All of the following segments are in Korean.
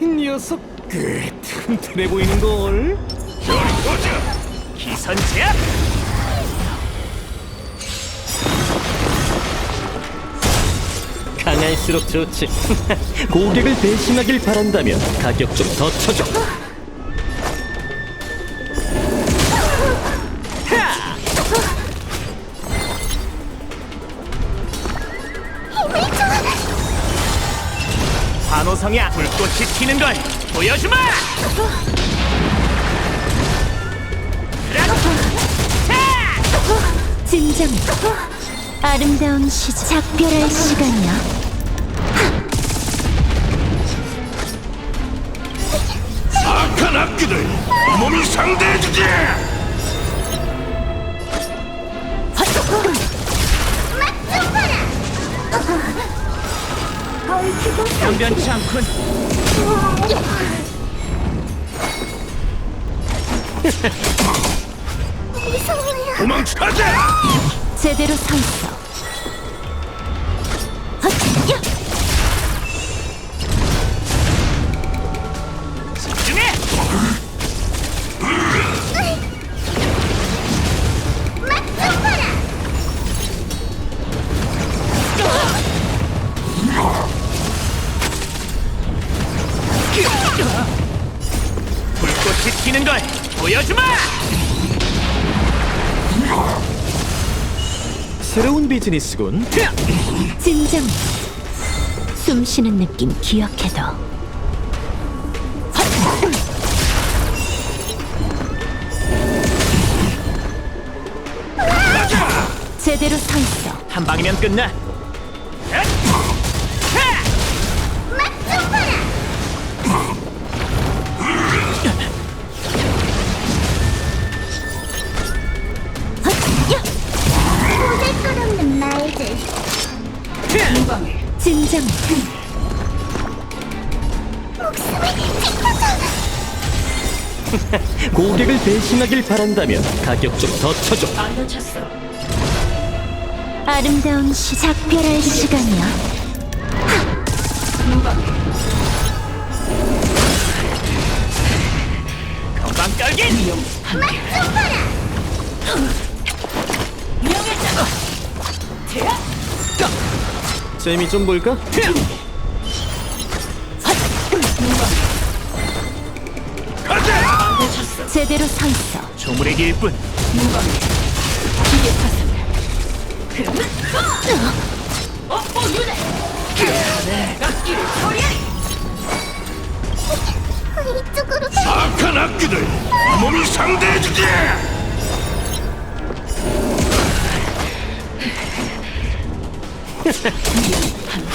녀석 꽤 튼튼해 보이는 걸. 기선 제압! 강할수록 좋지. 고객을 배신하길 바란다면 가격 좀 더 쳐줘. 환호성이야 불꽃이 튀는 걸 보여주마! 진정. 아름다운 시작. 작별할 시간이야. 악한 악기들 몸이 상대해주지 변변치 않군. 도망쳐자 제대로 서 있어 비즈니스군. 진정 숨 쉬는 느낌 기억해둬 제대로 서 있어 한 방이면 끝나. 진정 고객을 배신하길 바란다면 가격 좀 더 쳐줘. 아름다운 시작 작별할 시간이야. 금방 떨긴! 재미 좀 볼까? 제대로 서 있어. 조물의 길뿐. 이쪽으로 악한 악기들 몸이 상대해주지 哼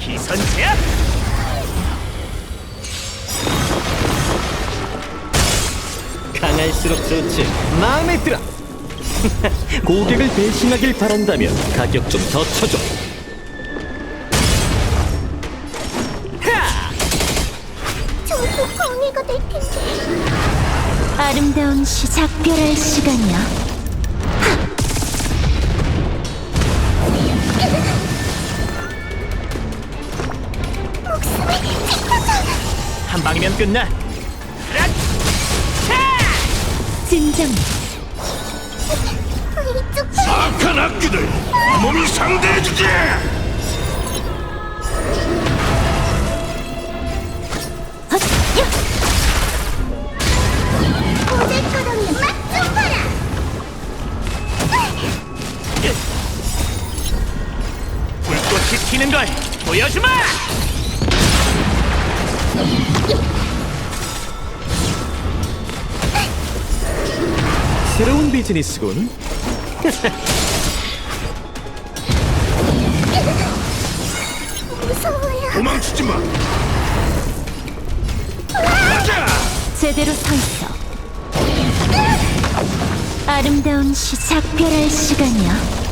기선 제압! 강할수록 좋지. 마음에 들어. 고객을 배신하길 바란다면 가격 좀 더 쳐줘. 될 텐데 아름다운 시작 작별할 시간이야. 한 방이면 끝나. 진정 이쪽 악한 악기들 몸이 상대해주지 튀는 걸 보여주마! 새로운 비즈니스군. 무서워요 도망치지 마 가자 제대로 서 있어. 아름다운 시 작별할 시간이야.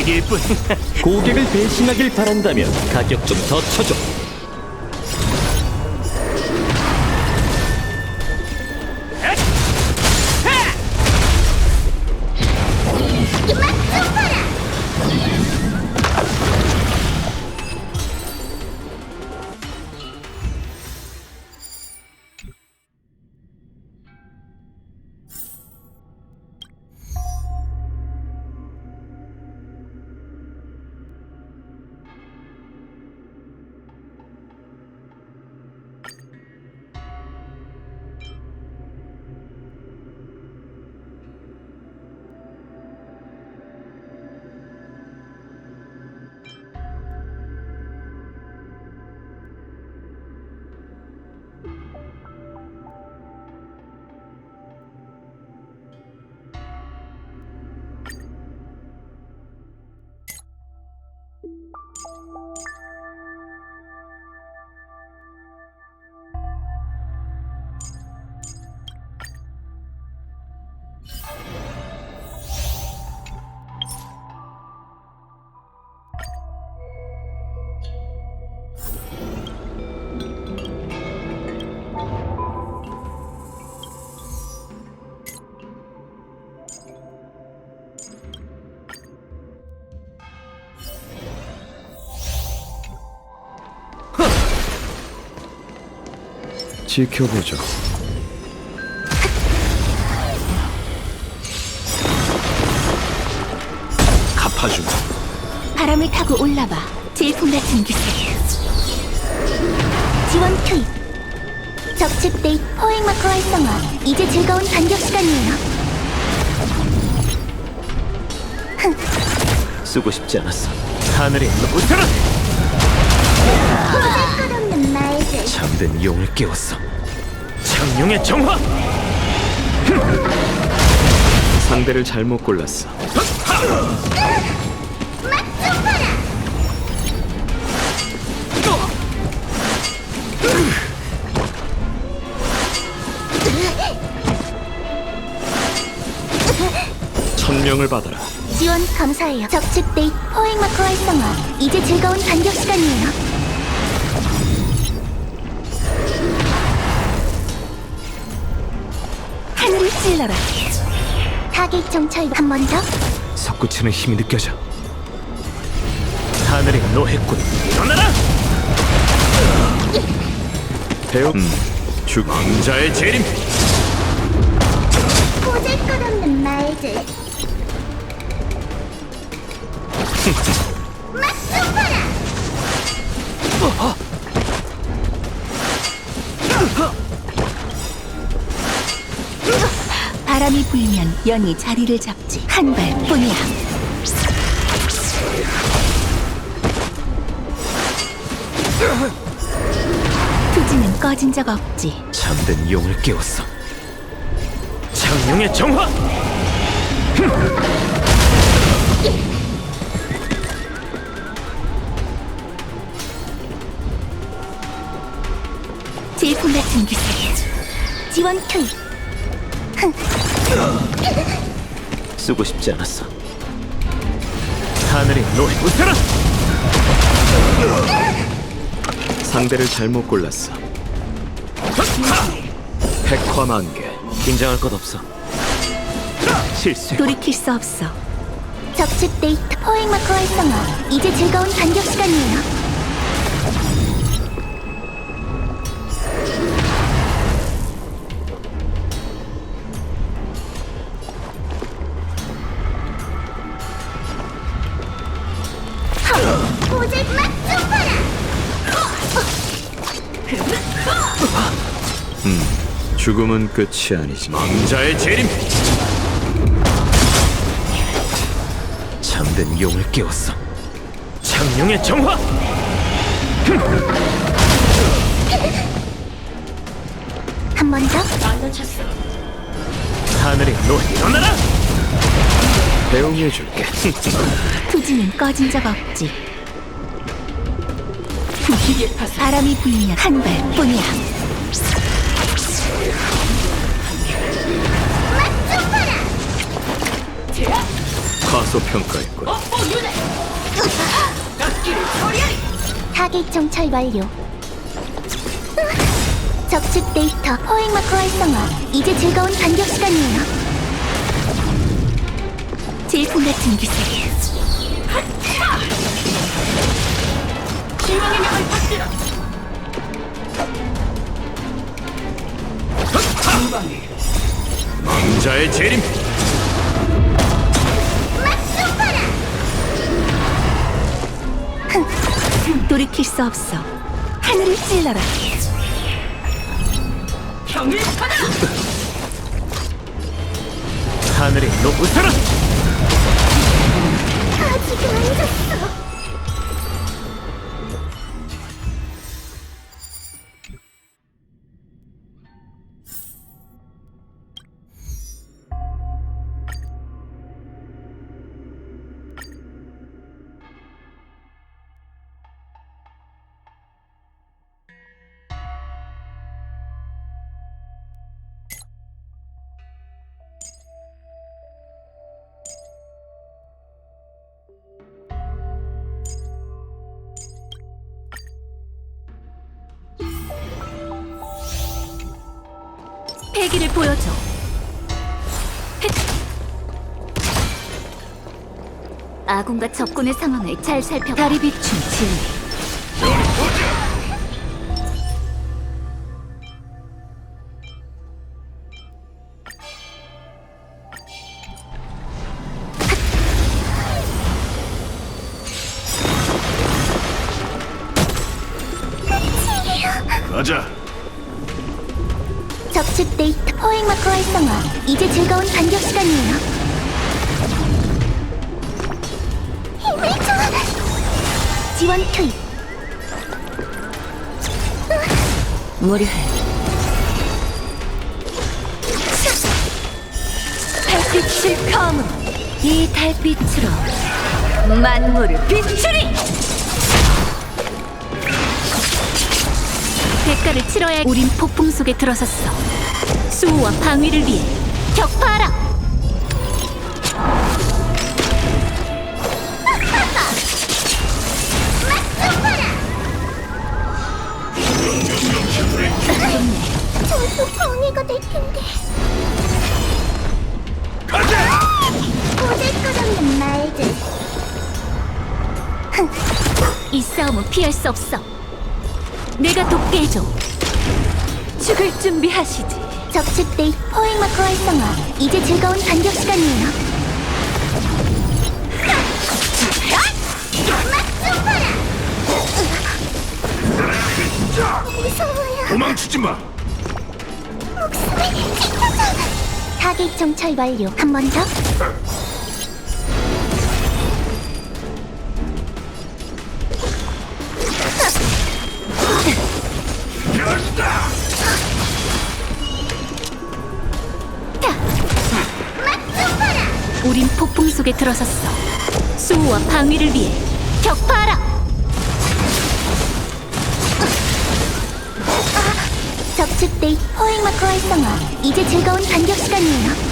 고객을 배신하길 바란다면 가격 좀 더 쳐줘. 지켜보죠. 갚아주마 바람을 타고 올라봐. 질풍 같은 기세. 지원 투입 적측 데이트 포획 마커 활성화 이제 즐거운 반격 시간이에요 쓰고 싶지 않았어. 하늘이! 보잘것없는 말들 잠든 용을 깨웠어. 창룡의 정화! 상대를 잘못 골랐어. 천명을 받아라. 지원 감사해요 적측 데이트 포획 마커 활성화 이제 즐거운 반격 시간이에요 찔러라. 타겟 정찰 한번더 솟구치는 힘이 느껴져. 하늘의 노했군 일어나라! 배우. 음. 죽. 왕자의 재림! 보잘것없는 말들 맛좀 봐라 바람이 불면 연이 자리를 잡지. 한 발뿐이야. 투지는 꺼진 적 없지. 잠든 용을 깨웠어. 창룡의 정화! 질풍 같은 기세. 지원 투입 쓰고 싶지 않았어. 하늘이 노해 웃어라! 상대를 잘못 골랐어. 백화 만개. 긴장할 것 없어. 실수. 돌이킬 수 없어. 적측 데이트 포획 마커 활성화 이제 즐거운 반격 시간이에요 죽음은 끝이 아니지. 왕자의 재림해 잠든 용을 깨웠어 창룡의 정화 한 번 더. 하늘의 노 일어나라 배웅해줄게. 투지는 꺼진 적 없지. 바람이 불면 한 발뿐이야. 과소평가했군. 타겟 정찰 완료. 적측 데이터 포획 마커 활성화. 이제 즐거운 반격 시간이에요. 질풍 같은 기세. 왕자의 재림해 돌이킬 수 없어. 하늘을 찔러라. 하늘의 노 웃어라 아직 안 졌어. 패기를 보여줘. 아군과 적군의 상황을 잘 살펴. 다리 비춘 진리. 무료해. 달빛을 검으로 이 달빛으로 만물을 비추리. 대가를 치러야 할- 우린 폭풍 속에 들어섰어. 수호와 방위를 위해 격파하라. 전속 방해가 될 텐데. 가자. 고질것없는 말들. 이 싸움은 피할 수 없어. 내가 돕게 해줘. 죽을 준비하시지. 적측 데이터 포획 마커 활성화. 이제 즐거운 반격 시간이에요. 무서워요. 도망치지 마. 타겟 정찰 완료. 한 번 더. 우린 폭풍 속에 들어섰어. 수호와 방위를 위해 격파하라. 데이터 포획 마커 활성화. 이제 즐거운 반격 시간이에요.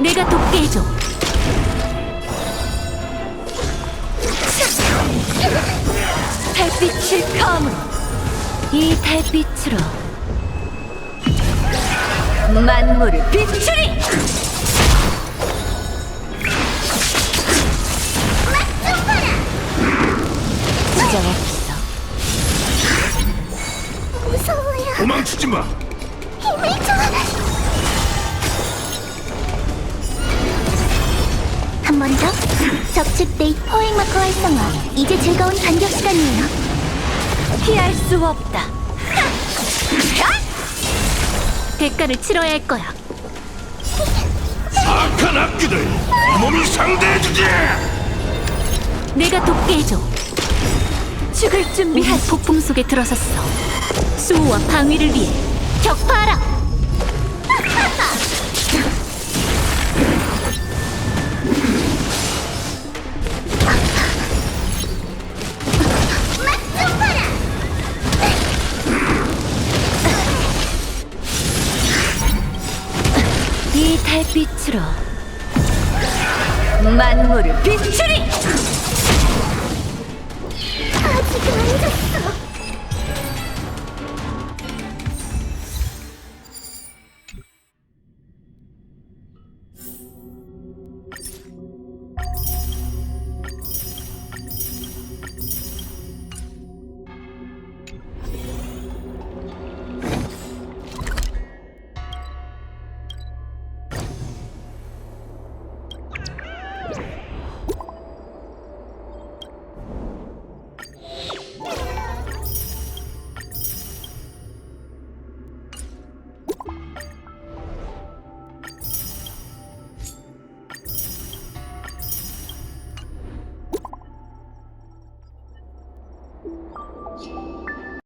내가 돕게 해줘. 이 달빛으로 만물을 비추리. 진정했어. 무서워요. 도망치지 마. 힘을 줘. 한 번 더. 적측 데이 포획 마커 활성화. 이제 즐거운 반격 시간이에요. 피할 수 없다. 대가를 치러야 할 거야. 악한 악기들, 이 몸이 상대해주지. 내가 돕게 해줘. 죽을 준비한 폭풍 속에 들어섰어. 수호와 방위를 위해 격파하라. 달빛으로 만물을 비추리!